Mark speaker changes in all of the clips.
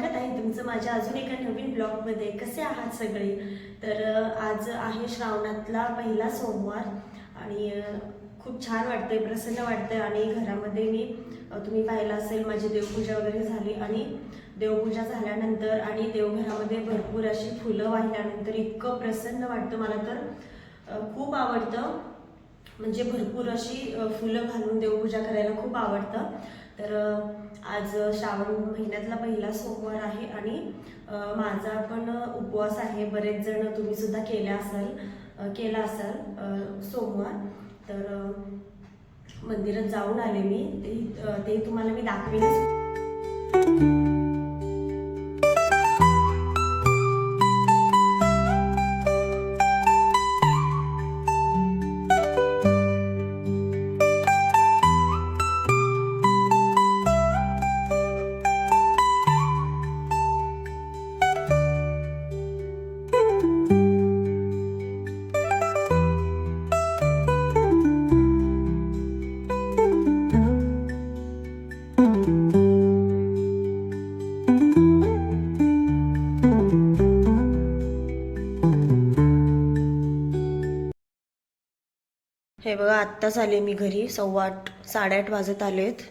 Speaker 1: स्वागत आहे तुमचं माझ्या अजून एका नवीन ब्लॉगमध्ये. कसे आहात सगळे? तर आज आहे श्रावणातला पहिला सोमवार आणि खूप छान वाटतंय प्रसन्न वाटतंय आणि घरामध्ये मी तुम्ही पाहिलं असेल माझी देवपूजा वगैरे झाली आणि देवपूजा झाल्यानंतर आणि देवघरामध्ये भरपूर अशी फुलं वाहिल्यानंतर इतकं प्रसन्न वाटतं मला तर. खूप आवडतं. म्हणजे भरपूर अशी फुलं घालून देवपूजा करायला खूप आवडतं. तर आज श्रावण महिन्यातला पहिला सोमवार आहे आणि माझा पण उपवास आहे. बरेच जण तुम्ही सुद्धा केला असाल केला असाल सोमवार. तर मंदिरात जाऊन आले मी. ते अ, ते तुम्हाला मी दाखवेनच हे बघा आत्ताच आले मी घरी. सव्वा आठ साडेआठ वाजत आलेत.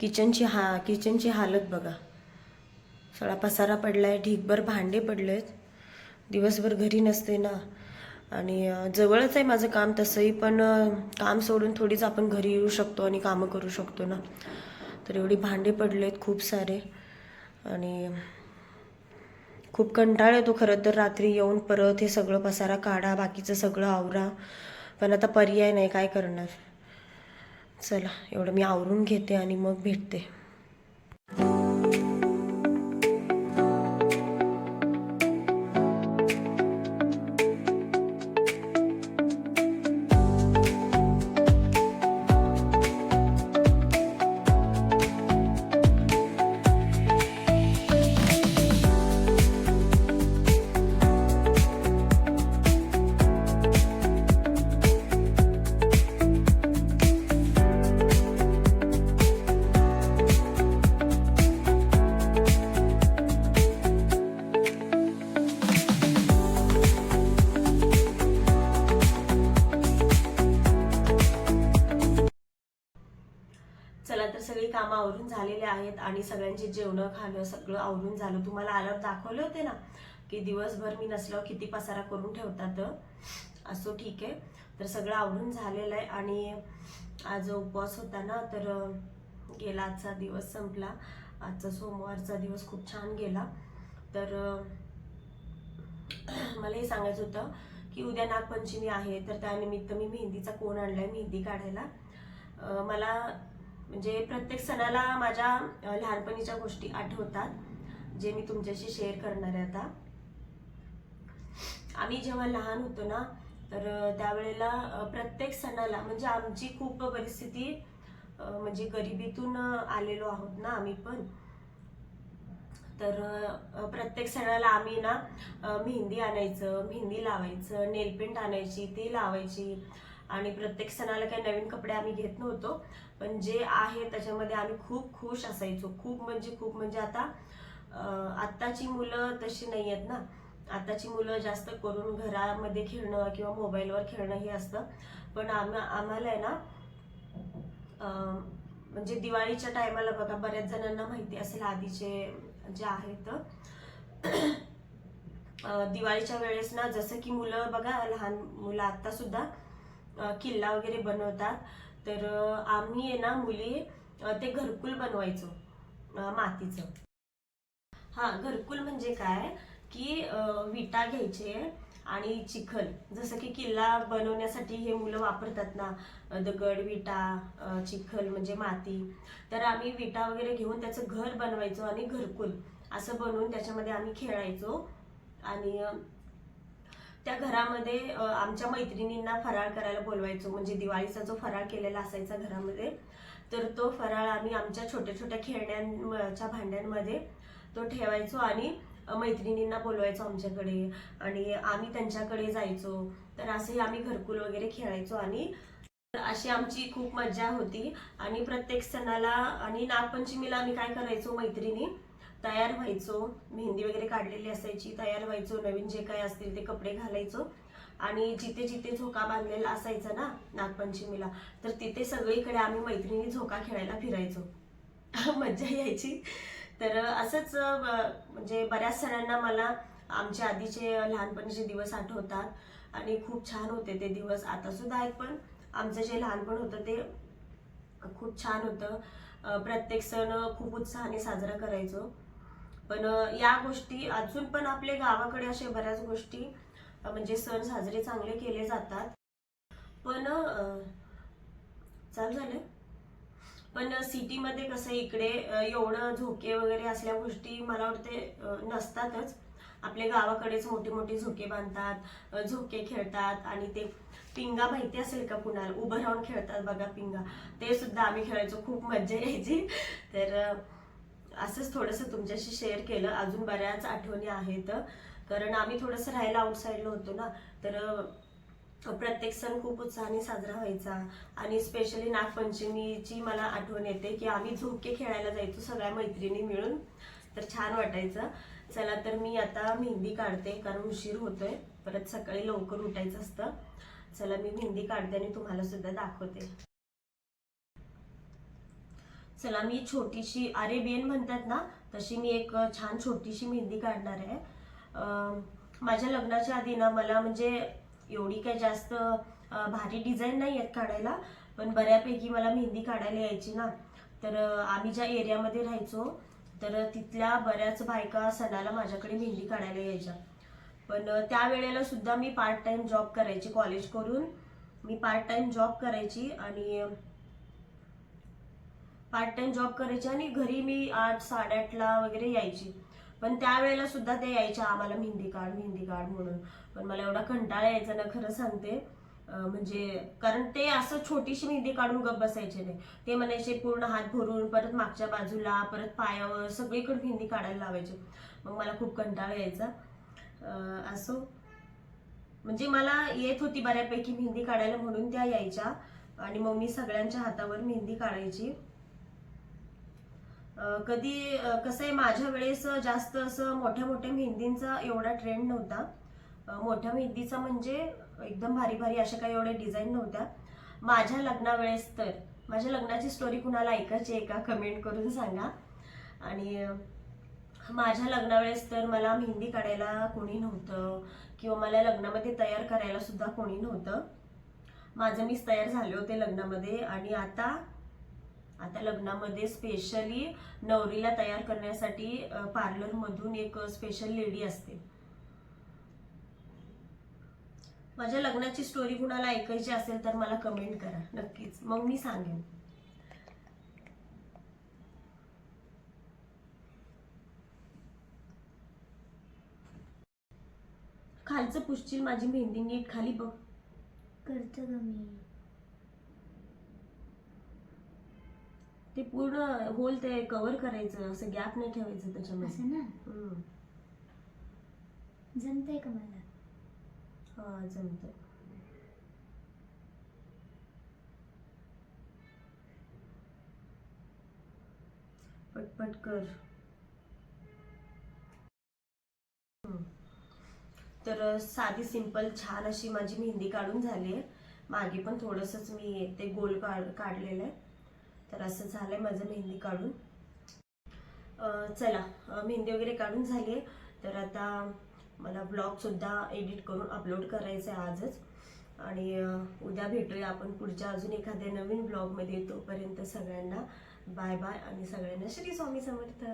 Speaker 1: किचनची हा किचनची हालत बघा. सगळा पसारा पडला आहे ढीकभर भांडे पडले आहेत दिवसभर घरी नसते ना. आणि जवळच आहे माझं काम तसंही पण काम सोडून थोडीच आपण घरी येऊ शकतो आणि कामं करू शकतो ना. तर एवढी भांडे पडलेत खूप सारे. आणि खूप कंटाळ येतो खरं तर रात्री येऊन परत हे सगळं पसारा काढा बाकीचं सगळं आवरा. पण आता पर्याय नाही काय करणार? चला एवढं मी आवरून घेते आणि मग भेटते. चला तर सगळी कामं आवरून झालेली आहेत आणि सगळ्यांची जेवणं खाणं सगळं आवरून झालं. तुम्हाला आल्यावर दाखवले होते ना की दिवसभर मी नसल्यावर किती पसारा करून ठेवतात? असो ठीक आहे. तर सगळं आवरून झालेलं आहे आणि आज उपवास होता ना तर गेला आजचा दिवस संपला. आजचा सोमवारचा दिवस खूप छान गेला. तर मला हे सांगायचं होतं की उद्या नागपंचमी आहे तर त्यानिमित्त मी मेहंदीचा कोण आणला आहे मेहंदी काढायला. मला म्हणजे प्रत्येक सणाला माझ्या लहानपणीच्या गोष्टी आठवतात जे मी तुमच्याशी शेअर करणार आहे आता. आम्ही जेव्हा लहान होतो ना तर त्यावेळेला प्रत्येक सणाला म्हणजे आमची खूप परिस्थिती म्हणजे गरिबीतून आलेलो आहोत ना आम्ही पण. तर प्रत्येक सणाला आम्ही ना मेहंदी आणायचं मेहंदी लावायचं नेलपेंट आणायची ती लावायची. आणि प्रत्येक सणाला काही नवीन कपडे आम्ही घेत नव्हतो. पण जे आहे त्याच्यामध्ये आम्ही खूप खुश असायचो. खूप म्हणजे खूप म्हणजे आता आत्ताची मुलं तशी नाही आहेत ना. आताची मुलं जास्त करून घरामध्ये खेळणं किंवा मोबाईलवर खेळणं हे असतं. पण आम आम्हाला आहे ना म्हणजे दिवाळीच्या टायमाला बघा बऱ्याच जणांना माहिती असेल आधीचे जे आहेत. दिवाळीच्या वेळेस ना जसं की मुलं बघा लहान मुलं आत्तासुद्धा सुद्धा किल्ला वगैरे बनवतात. तर आम्ही आहे ना मुली ते घरकुल बनवायचो मातीचं. हां घरकुल म्हणजे काय? की विटा घ्यायचे आणि चिखल. जसं की किल्ला बनवण्यासाठी हे मुलं वापरतात ना दगड विटा चिखल म्हणजे माती. तर आम्ही विटा वगैरे घेऊन त्याचं घर बनवायचो आणि घरकुल असं बनवून त्याच्यामध्ये आम्ही खेळायचो. आणि त्या घरामध्ये आमच्या मैत्रिणींना फराळ करायला बोलवायचो. म्हणजे दिवाळीचा जो फराळ केलेला असायचा घरामध्ये तर तो फराळ आम्ही आमच्या छोट्या छोट्या खेळण्यांच्या भांड्यांमध्ये तो ठेवायचो आणि मैत्रिणींना बोलवायचो आमच्याकडे. आणि आम्ही त्यांच्याकडे जायचो. तर असंही आम्ही घरकुल वगैरे खेळायचो आणि तर अशी आमची खूप मजा होती. आणि प्रत्येक सणाला आणि नागपंचमीला आम्ही काय करायचो मैत्रिणी तयार व्हायचो मेहंदी वगैरे काढलेली असायची तयार व्हायचो नवीन जे काय असतील ते कपडे घालायचो. आणि जिथे जिथे झोका बांधलेला असायचा ना नागपंचमीला तर तिथे सगळीकडे आम्ही मैत्रिणी झोका खेळायला फिरायचो. मज्जा यायची. तर असंच म्हणजे बऱ्याच सणांना मला आमच्या आधीचे लहानपणीचे दिवस आठवतात आणि खूप छान होते ते दिवस. आता सुद्धा आहेत पण आमचं जे लहानपण होतं ते खूप छान होतं. प्रत्येक सण खूप उत्साहाने साजरा करायचो. पण या गोष्टी अजून पण आपल्या गावाकडे अशा बऱ्याच गोष्टी म्हणजे सण साजरे चांगले केले जातात. पण चालू झालं. पण सिटीमध्ये कसं इकडे एवढं झोके वगैरे असल्या गोष्टी मला वाटते नसतातच. आपल्या गावाकडेच मोठे मोठे झोके बांधतात झोके खेळतात आणि ते पिंगा माहिती असेल का कुणाला? उभं राहून खेळतात बघा पिंगा. ते सुद्धा आम्ही खेळायचो खूप मजा यायची. तर असंच थोडंसं तुमच्याशी शेअर केलं. अजून बऱ्याच आठवणी आहेत. कारण आम्ही थोडंसं राहायला आउटसाईडला होतो ना. तर प्रत्येक सण खूप उत्साहाने साजरा व्हायचा. आणि स्पेशली नागपंचमीची मला आठवण येते की आम्ही झोके खेळायला जायचो सगळ्या मैत्रिणी मिळून. तर छान वाटायचं. चला तर मी आता मेहंदी काढते कारण उशीर होतोय. परत सकाळी लवकर उठायचं असतं. चला मी मेहंदी काढते आणि तुम्हाला सुद्धा दाखवते. चला मी छोटीशी अरेबियन म्हणतात ना तशी मी एक छान छोटीशी मेहंदी काढणार आहे. माझ्या लग्नाच्या आधी ना मला म्हणजे एवढी काही जास्त भारी डिझाईन नाही आहेत काढायला पण बऱ्यापैकी मला मेहंदी काढायला यायची ना. तर आम्ही ज्या एरियामध्ये राहायचो तर तिथल्या बऱ्याच बायका सणाला माझ्याकडे मेहंदी काढायला यायच्या. पण त्यावेळेला त्या वेळेला सुद्धा मी पार्ट टाइम जॉब करायची कॉलेज करून मी पार्ट टाइम जॉब करायची आणि पार्ट टाइम जॉब करायची आणि घरी मी आठ साडेआठला वगैरे यायची. पण त्यावेळेला सुद्धा ते यायच्या आम्हाला मेहंदी काढ मेहंदी काढ म्हणून. पण मला एवढा कंटाळा यायचा ना खरं सांगते. म्हणजे कारण ते असं छोटीशी मेहंदी काढून गप बसायचे नाही. ते म्हणायचे पूर्ण हात भरून परत मागच्या बाजूला परत पायावर सगळीकडे मेहंदी काढायला लावायचे. मग मला खूप कंटाळा यायचा. असो. म्हणजे मला येत होती बऱ्यापैकी मेहंदी काढायला म्हणून त्या यायच्या. आणि मग मी सगळ्यांच्या हातावर मेहंदी काढायची. कधी कसं आहे माझ्या वेळेस जास्त असं मोठ्या मोठ्या मेहंदींचा एवढा ट्रेंड नव्हता. मोठ्या मेहंदीचा म्हणजे एकदम भारी भारी अशा काही एवढ्या डिझाईन नव्हत्या. माझ्या लग्नावेळेस तर माझ्या लग्नाची स्टोरी कुणाला ऐकायची आहे का? कमेंट करून सांगा. आणि माझ्या लग्नावेळेस तर मला मेहंदी काढायला कोणी नव्हतं किंवा मला लग्नामध्ये तयार करायला सुद्धा कोणी नव्हतं. माझं मीच तयार झाले होते लग्नामध्ये आणि आता आता लग्नामध्ये स्पेशली नवरीला तयार करण्यासाठी पार्लर मधून एक स्पेशल लेडी असते. माझ्या लग्नाची स्टोरी कुणाला ऐकायची असेल तर मला कमेंट करा नक्कीच. मग मी सांगेन. खालचं पुसशील माझी मेहंदी नीट खाली बघ.
Speaker 2: करतो मी.
Speaker 1: ते पूर्ण होल ते कव्हर करायचं असं गॅप नाही ठेवायचं त्याच्यामध्ये.
Speaker 2: असं ना. जमतंय का मला?
Speaker 1: हा जमतं पटपट कर. हम्म. तर साधी सिंपल छान अशी माझी मेहंदी काढून झाली आहे. मागे पण थोडंसंच मी ते गोल काढ काढलेलं आहे. तर असं झालं आहे माझं मेहंदी काढून. चला मेहंदी वगैरे काढून झाली आहे. तर आता मला ब्लॉगसुद्धा एडिट करून अपलोड करायचं आहे आजच. आणि उद्या भेटूया आपण पुढच्या अजून एखाद्या नवीन ब्लॉगमध्ये तोपर्यंत सगळ्यांना बाय बाय आणि सगळ्यांना श्री स्वामी समर्थ.